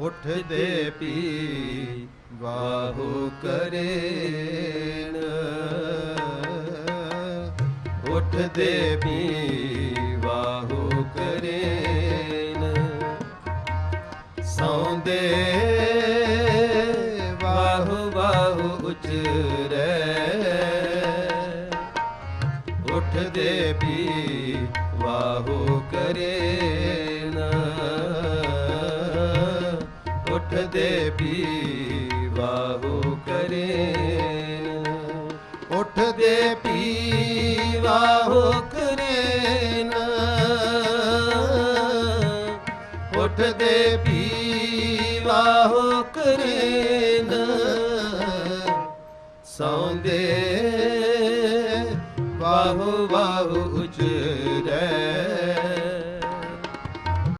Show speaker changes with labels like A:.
A: ਉਠਦੇ ਪੀ ਵਾਹੋ ਕਰੇਨ ਉਠਦੇ ਪੀ ਵਾਹੋ ਕਰੇਨ ਸੌਂਦੇ ਵਾਹੋ ਵਾਹੋ ਉਚਰੈ ਉਠਦੇ ਪੀ ਵਾਹੋ ਕਰੇ ਉਠਦੇ ਪੀ ਵਾਹੋ ਕਰੇ। ਨਾ ਉਠਦੇ ਪੀ ਵਾਹੋ ਕਰੇ ਨਾ। ਉਠਦੇ ਪੀ ਵਾਹੋ ਕਰੇ ਨਾ। ਸੌਂਦੇ ਵਾਹੋ ਵਾਹੋ